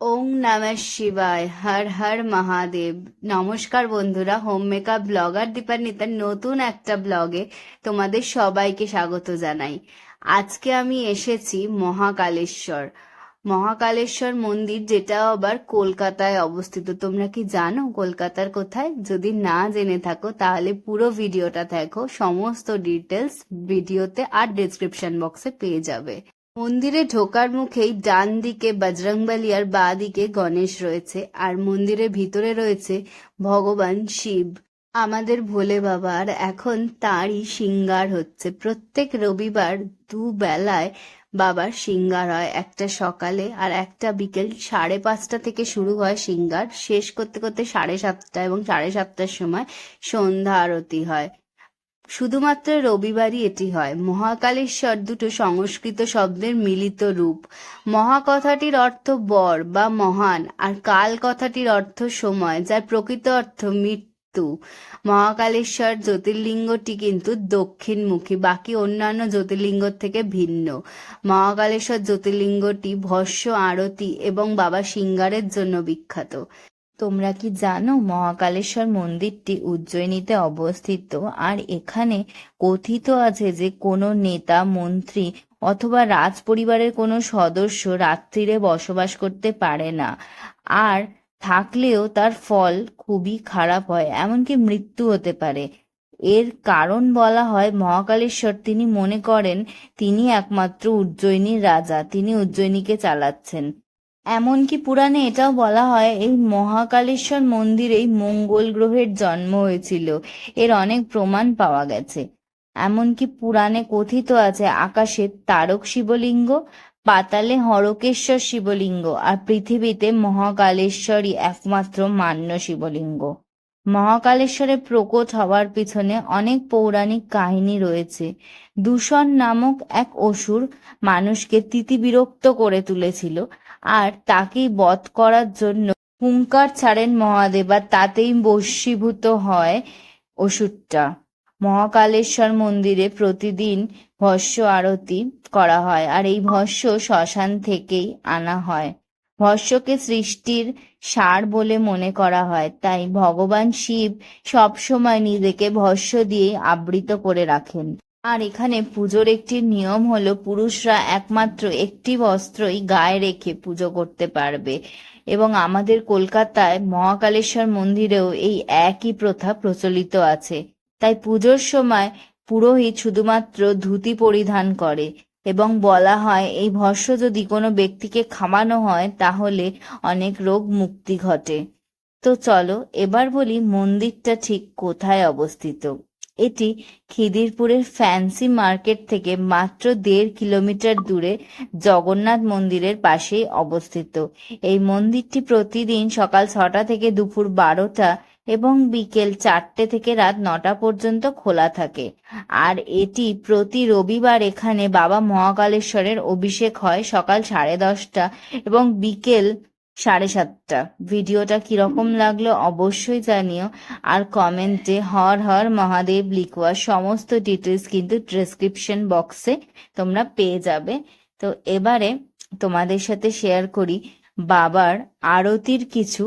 ওং নমঃ শিবায়, হর হর মহাদেব। নমস্কার বন্ধুরা, হোম মেকআপ ব্লগার দীপান্বিতার নতুন একটা ব্লগে তোমাদের সবাইকে স্বাগত জানাই। আজকে আমি এসেছি মহাকালেশ্বর। মহাকালেশ্বর মন্দির যেটা আবার কলকাতায় অবস্থিত। তোমরা কি জানো কলকাতার কোথায়? যদি না জেনে থাকো, তাহলে পুরো ভিডিওটা দেখো। সমস্ত ডিটেলস ভিডিওতে আর ডেসক্রিপশন বক্সে পেয়ে যাবে। মন্দিরে ঢোকার মুখেই ডান দিকে বজরংবলী আর বাঁ দিকে গণেশ রয়েছে, আর মন্দিরের ভিতরে রয়েছে ভগবান শিব। আমাদের ভোলে বাবার এখন তারই সিঙ্গার হচ্ছে। প্রত্যেক রবিবার দু বেলায় বাবার সিঙ্গার হয়, একটা সকালে আর একটা বিকেল সাড়ে পাঁচটা থেকে শুরু হয় সিঙ্গার। শেষ করতে করতে সাড়ে সাতটা এবং সাড়ে সাতটার সময় সন্ধ্যা আরতি হয়। শুধুমাত্র রবিবারই এটি হয়। মহাকালেশ্বর দুটো সংস্কৃত শব্দের মিলিত রূপ। মহা কথাটির অর্থ বর বা মহান আর কাল কথাটির অর্থ সময়, যার প্রকৃত অর্থ মৃত্যু। মহাকালেশ্বর জ্যোতির্লিঙ্গটি কিন্তু দক্ষিণমুখী, বাকি অন্যান্য জ্যোতির্লিঙ্গ থেকে ভিন্ন। মহাকালেশ্বর জ্যোতির্লিঙ্গটি ভস্য, আরতি এবং বাবা সিঙ্গারের জন্য বিখ্যাত। তোমরা কি জানো, মহাকালেশ্বর মন্দিরটি উজ্জয়িনীতে অবস্থিত। আর এখানে কথিত আছে যে, কোনো নেতা, মন্ত্রী অথবা রাজ পরিবারের কোনো সদস্য রাত্রিরে বসবাস করতে পারে না। আর থাকলেও তার ফল খুবই খারাপ হয়, এমনকি মৃত্যু হতে পারে। এর কারণ বলা হয়, মহাকালেশ্বর তিনি মনে করেন, তিনি একমাত্র উজ্জয়িনীর রাজা, তিনি উজ্জয়িনীকে চালাচ্ছেন। এমনকি পুরাণে এটাও বলা হয়, এই মহাকালেশ্বর মন্দিরেই মঙ্গল গ্রহের জন্ম হয়েছিল। এর অনেক প্রমাণ পাওয়া গেছে। এমনকি পুরাণে কথিত আছে, আকাশে তারক শিবলিঙ্গ, পাতালে হরকেশ্বর শিবলিঙ্গ, আর পৃথিবীতে মহাকালেশ্বরই একমাত্র মান্য শিবলিঙ্গ। মহাকালেশ্বরের প্রকট হওয়ার পিছনে অনেক পৌরাণিক কাহিনী রয়েছে। দূষণ নামক এক অসুর মানুষকে তিতিবিরক্ত করে তুলেছিল। আর তাকেই বধ করার জন্য হুঙ্কার ছাড়েন মহাদেব, আর তাতেই বশীভূত হয় অসুরটা। মহাকালেশ্বর মন্দিরে প্রতিদিন ভস্য আরতি করা হয়, আর এই ভস্য শ্মশান থেকেই আনা হয়। ভস্যকে সৃষ্টির সার বলে মনে করা হয়, তাই ভগবান শিব সবসময় নিজেকে ভস্য দিয়ে আবৃত করে রাখেন। আর এখানে পুজোর একটি নিয়ম হলো পুরুষরা একমাত্র একটি বস্ত্রই গায়ে রেখে পুজো করতে পারবে। এবং আমাদের কলকাতায় মহাকালেশ্বর মন্দিরেও এই একই প্রথা প্রচলিত আছে। তাই পুজোর সময় পুরোহিত শুধুমাত্র ধুতি পরিধান করে এবং বলা হয়, এই ভস্য যদি কোনো ব্যক্তিকে খামানো হয়, তাহলে অনেক রোগ মুক্তি ঘটে। তো চলো, এবার বলি মন্দিরটা ঠিক কোথায় অবস্থিত। এটি খিদিরপুরের ফ্যান্সি মার্কেট থেকে মাত্র দেড় কিলোমিটার দূরে জগন্নাথ মন্দিরের পাশেই অবস্থিত। এই মন্দিরটি প্রতিদিন সকাল ছটা থেকে দুপুর বারোটা এবং বিকেল চারটে থেকে রাত নটা পর্যন্ত খোলা থাকে। আর এটি প্রতি রবিবার এখানে বাবা মহাকালেশ্বরের অভিষেক হয় সকাল সাড়ে দশটা এবং বিকেল সাড়ে সাতটা। ভিডিওটা কীরকম লাগল অবশ্যই জানিও। আর কমেন্টে হর হর মহাদেব লিখোয়া সমস্ত ডিটেলস কিন্তু ডেসক্রিপশন বক্সে তোমরা পেয়ে যাবে। তো এবারে তোমাদের সাথে শেয়ার করি বাবার আরতির কিছু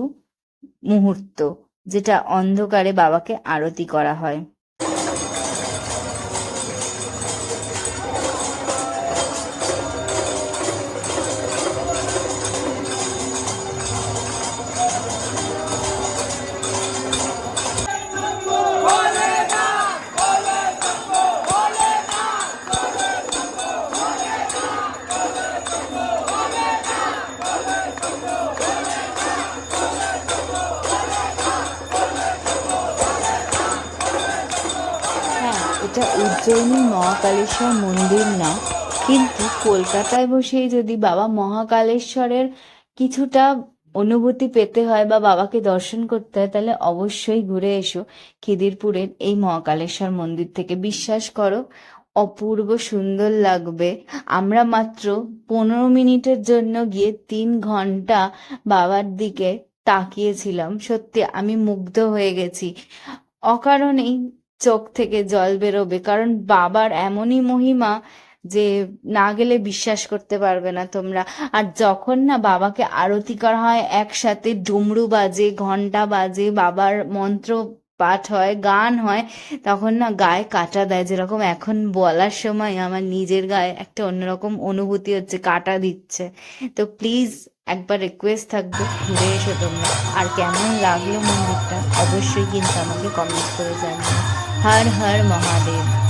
মুহূর্ত, যেটা অন্ধকারে বাবাকে আরতি করা হয়। এটা উজ্জয়িনী মহাকালেশ্বর মন্দির না, কিন্তু কলকাতায় বসেই যদি বাবা মহাকালেশ্বরের কিছুটা অনুভূতি পেতে হয় বা বাবাকে দর্শন করতে হয়, তাহলে অবশ্যই ঘুরে এসো খিদিরপুরের এই মহাকালেশ্বর মন্দির থেকে। বিশ্বাস করো, অপূর্ব সুন্দর লাগবে। আমরা মাত্র পনেরো মিনিটের জন্য গিয়ে তিন ঘণ্টা বাবার দিকে তাকিয়েছিলাম। সত্যি আমি মুগ্ধ হয়ে গেছি। অকারণেই চোখ থেকে জল বেরোবে। কারণ বাবার এমনই মহিমা যে না গেলে বিশ্বাস করতে পারবে না তোমরা। আর যখন না বাবাকে আরতি করা হয়, একসাথে ডুমরু বাজে ঘণ্টা বাজে, বাবার মন্ত্র পাঠ হয়, গান হয়, তখন না গায়ে কাটা দেয় যেরকম এখন বলার সময় আমার নিজের গায়ে একটা অন্যরকম অনুভূতি হচ্ছে, কাটা দিচ্ছে। তো প্লিজ একবার রিকোয়েস্ট থাকবে, ঘুরে এসো তোমরা। আর কেমন লাগল মন্দিরটা, অবশ্যই কিন্তু আমাকে কমেন্ট করে জানিও। হর হর মহাদেব